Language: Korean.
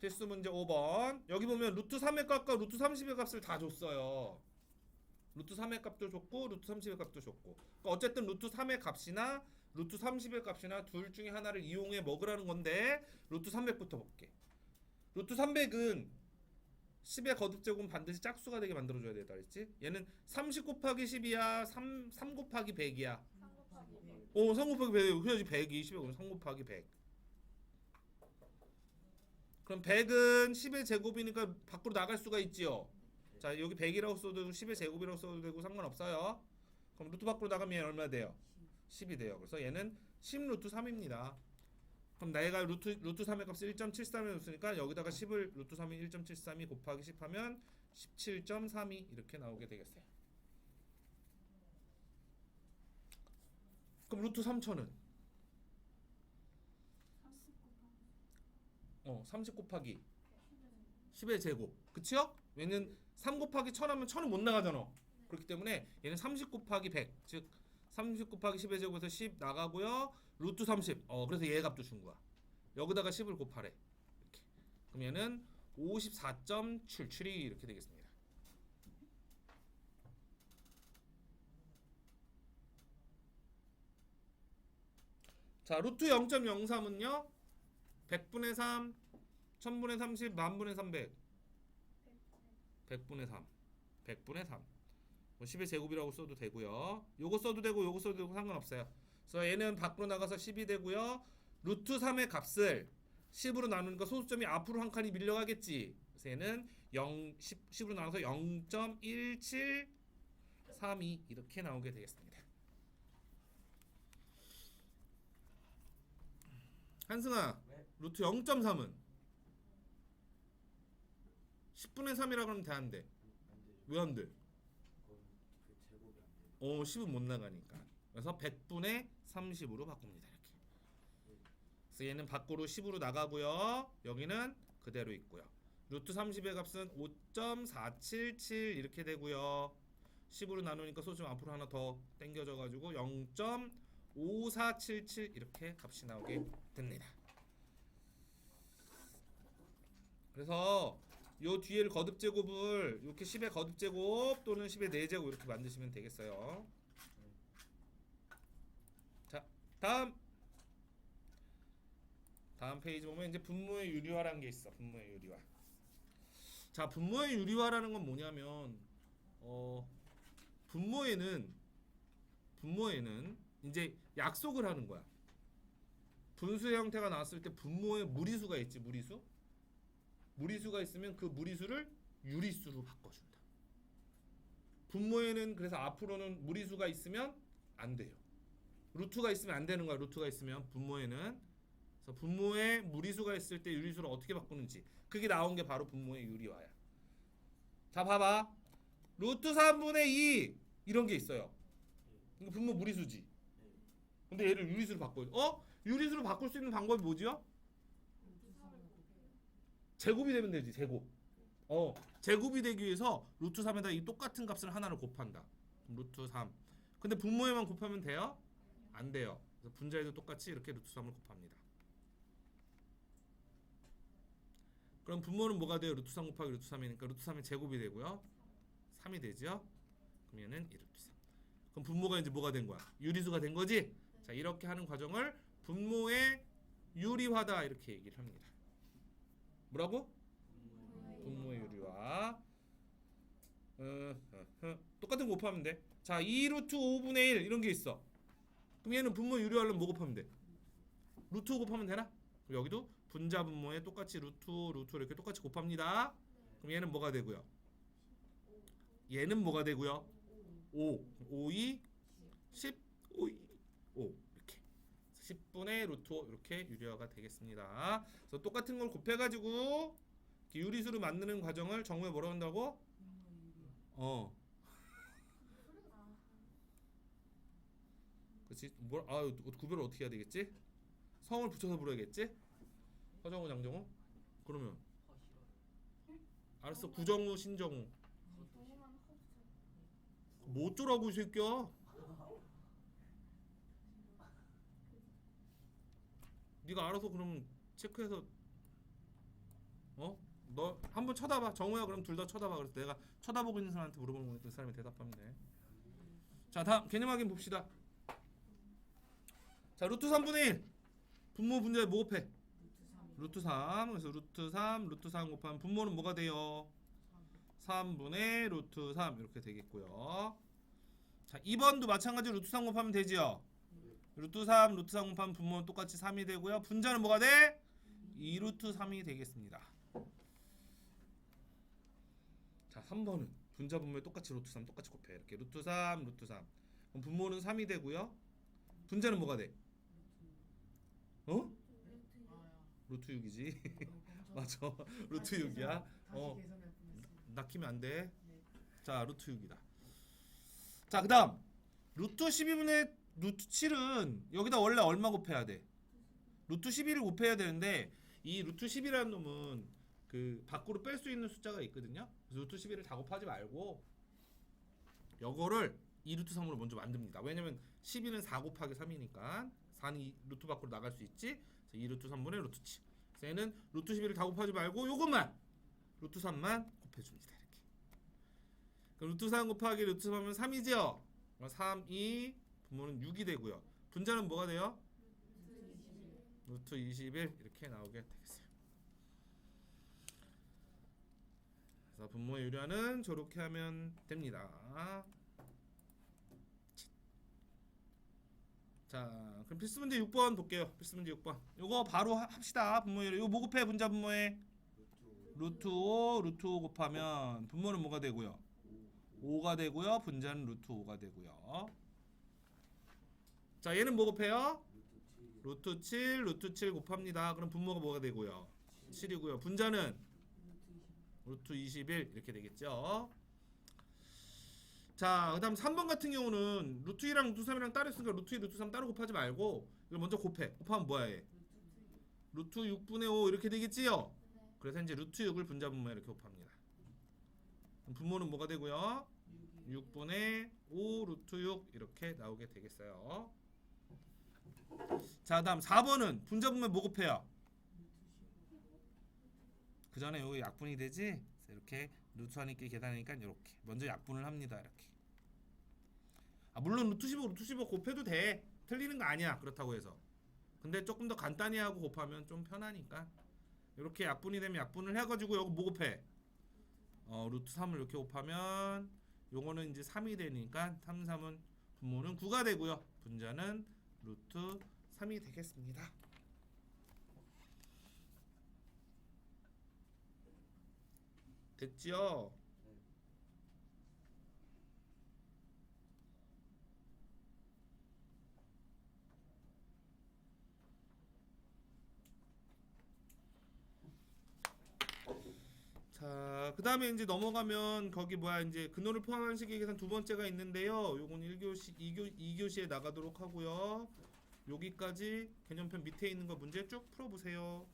필수 문제 5번. 여기 보면 루트 3의 값과 루트 30의 값을 다 줬어요. 루트 3의 값도 줬고 루트 30의 값도 줬고. 그러니까 어쨌든 루트 3의 값이나 루트 30의 값이나 둘 중에 하나를 이용해 먹으라는 건데 루트 300부터 볼게. 루트 300은 10의 거듭제곱은 반드시 짝수가 되게 만들어줘야 된다 그랬지? 얘는 30 곱하기 10이야 3, 3 곱하기 100이야 어, 3 곱하기 100 그래야지 100이 10에 그럼 3 곱하기 100 그럼 100은 10의 제곱이니까 밖으로 나갈 수가 있지요. 자 여기 100이라고 써도 되고 10의 제곱이라고 써도 되고 상관없어요. 그럼 루트 밖으로 나가면 얼마 돼요? 10이 돼요. 그래서 얘는 10 루트 3입니다. 그럼 내가 루트 루트 3의 값을 1.73에 줬으니까 여기다가 10을 루트 3이 1.73이 곱하기 10 하면 17.32 이렇게 나오게 되겠어요. 그럼 루트 3천은 어, 30 곱하기 10의 제곱. 그치요? 얘는 3 곱하기 1000 하면 1000은 못 나가잖아. 그렇기 때문에 얘는 30 곱하기 100. 즉 30 곱하기 10의 제곱에서 10 나가고요. 루트 30. 어, 그래서 얘 값도 준 거야. 여기다가 10을 곱하래. 이렇게. 그럼 얘는 54.77이 이렇게 되겠습니다. 자, 루트 0.03은요. 100분의 3, 1000분의 30, 만분의 300. 100분의 3. 100분의 3. 뭐 10의 제곱이라고 써도 되고요. 요거 써도 되고 요거 써도 되고 상관없어요. 그래서 얘는 밖으로 나가서 10이 되고요. 루트 3의 값을 10으로 나누니까 소수점이 앞으로 한 칸이 밀려가겠지. 그래서 얘는 0, 10, 10으로 나눠서 0.1732 이렇게 나오게 되겠습니다. 한승아, 네. 루트 0.3은 10분의 3이라 그러면 돼안 돼? 안 되죠. 왜 안 돼? 그건 그 제곱이 안 돼요. 어, 10은 못 나가니까. 그래서 100분의 30으로 바꿉니다. 이렇게. 그래서 얘는 밖으로 10으로 나가고요. 여기는 그대로 있고요. 루트 30의 값은 5.477 이렇게 되고요. 10으로 나누니까 소수점 앞으로 하나 더 당겨져 가지고 0.5477 이렇게 값이 나오게 됩니다. 그래서 요 뒤에를 거듭 제곱을 이렇게 10의 거듭 제곱 또는 10의 4제곱 이렇게 만드시면 되겠어요. 자, 다음 다음 페이지 보면 이제 분모의 유리화라는 게 있어. 분모의 유리화. 자, 분모의 유리화라는 건 뭐냐면 어 분모에는 분모에는 이제 약속을 하는 거야. 분수의 형태가 나왔을 때 분모에 무리수가 있지, 무리수. 무리수가 있으면 그 무리수를 유리수로 바꿔준다. 분모에는 그래서 앞으로는 무리수가 있으면 안 돼요. 루트가 있으면 안 되는 거야. 루트가 있으면 분모에는 그래서 분모에 무리수가 있을 때 유리수를 어떻게 바꾸는지 그게 나온 게 바로 분모의 유리화야. 자 봐봐. 루트 3분의 2 이런 게 있어요. 이거 분모 무리수지. 네. 근데 얘를 유리수로 바꿔. 어? 유리수로 바꿀 수 있는 방법이 뭐지요? 제곱이 되면 되지. 제곱. 어, 제곱이 되기 위해서 루트 3에다 이 똑같은 값을 하나를 곱한다. 루트 3. 근데 분모에만 곱하면 돼요? 안 돼요. 그래서 분자에도 똑같이 이렇게 루트 3을 곱합니다. 그럼 분모는 뭐가 돼요? 루트 3 곱하기 루트 3이니까 루트 3이 제곱이 되고요. 3이 되죠? 그럼 얘는 1 루트 3. 그럼 분모가 이제 뭐가 된 거야? 유리수가 된 거지? 자, 이렇게 하는 과정을 분모의 유리화다 이렇게 얘기를 합니다. 뭐라고? 분모의 유리화. 어, 어, 어. 똑같은 거 곱하면 돼. 자, 2 루트 5분의 1 이런 게 있어. 그럼 얘는 분모 유리화하려면 뭐 곱하면 돼? 루트 5 곱하면 되나? 그럼 여기도 분자 분모에 똑같이 루트 루트 이렇게 똑같이 곱합니다. 그럼 얘는 뭐가 되고요? 얘는 뭐가 되고요? 5. 5, 2, 10, 5, 2, 5 이렇게 10분의 루트 5 이렇게 유리화가 되겠습니다. 그래서 똑같은 걸 곱해가지고 유리수를 만드는 과정을 정우에 뭐라고 한다고? 어. 그렇지. 뭘? 아 구별을 어떻게 해야 되겠지? 성을 붙여서 부르야겠지? 허정우, 장정우? 그러면 알았어. 구정우, 신정우. 뭐 어쩌라고 이 새끼야? 네가 알아서 그럼 체크해서 어? 너 한번 쳐다봐. 정우야 그럼 둘 다 쳐다봐. 그래서 내가 쳐다보고 있는 사람한테 물어보는 거니까 그 사람이 대답하면 돼. 자 다음 개념 확인 봅시다. 자 루트 3분의 1 분모 뭐 곱해? 루트 3 그래서 루트 3 루트 3 곱하면 분모는 뭐가 돼요? 3분의 루트 3 이렇게 되겠고요. 자 2번도 마찬가지로 루트 3 곱하면 되지요. 루트 3 루트 3 곱하면 분모는 똑같이 3이 되고요. 분자는 뭐가 돼? 2루트 3이 되겠습니다. 자 3번은 분자 분모에 똑같이 루트 3 똑같이 곱해 이렇게 루트 3 루트 3 그럼 분모는 3이 되고요. 분자는 뭐가 돼? 어? 루트 6이지. 맞아. 루트 6이야. 어. 낚이면 안 돼. 자, 루트 6이다. 자, 그다음 루트 12분의 루트 7은 여기다 원래 얼마 곱해야 돼? 루트 12를 곱해야 되는데 이 루트 10이라는 놈은 그 밖으로 뺄 수 있는 숫자가 있거든요. 그래서 루트 12를 다 곱하지 말고 요거를 2 루트 3으로 먼저 만듭니다. 왜냐면 12는 4 곱하기 3이니까 4는 이 루트 밖으로 나갈 수 있지. 2루트 3분의 루트 7. 그래서 얘는 루트 11을 다 곱하지 말고 요것만 루트 3만 곱해줍니다. 이렇게. 루트 3 곱하기 루트 3은 3이죠. 3, 2 분모는 6이 되고요. 분자는 뭐가 돼요? 루트 21 이렇게 나오게 되겠어요. 그래서 분모의 유리화는 저렇게 하면 됩니다. 자, 그럼 필수 문제 6번 볼게요. 필수 문제 6번. 요거 바로 하- 합시다. 분모의. 요거 뭐 곱해 분자 분모에 루트 5 루트 5 곱하면 분모는 뭐가 되고요? 5가 되고요. 분자는 루트 5가 되고요. 자, 얘는 뭐 곱해요? 루트 7 루트 7 루트 7 곱합니다. 그럼 분모가 뭐가 되고요? 7이고요. 분자는 루트 21 이렇게 되겠죠. 자, 그 다음 3번 같은 경우는 루트 2랑 루트 3이랑 따로 있으니까 루트 2, 루트 3 따로 곱하지 말고 이걸 먼저 곱해. 곱하면 뭐야 얘? 루트 6분의 5 이렇게 되겠지요. 그래서 이제 루트 6을 분자 분모에 이렇게 곱합니다. 분모는 뭐가 되고요? 6분의 5 루트 6 이렇게 나오게 되겠어요. 자, 다음 4번은 분자 분모에 뭐 곱해요? 그 전에 여기 약분이 되지? 이렇게 루트 하니까 계산하니까 이렇게 먼저 약분을 합니다. 이렇게. 아, 물론 루트 15 루트 15 곱해도 돼. 틀리는 거 아니야. 그렇다고 해서. 근데 조금 더 간단히 하고 곱하면 좀 편하니까 이렇게 약분이 되면 약분을 해가지고 여기 뭐 곱해? 어 루트 3을 이렇게 곱하면 요거는 이제 3이 되니까 3, 3은 분모는 9가 되고요. 분자는 루트 3이 되겠습니다. 됐지요? 자, 그 다음에 이제 넘어가면 거기 뭐야 이제 근호를 포함한 식의 계산 두 번째가 있는데요. 요건 1교시, 2교, 2교시에 나가도록 하고요. 여기까지 개념편 밑에 있는 거 문제 쭉 풀어 보세요.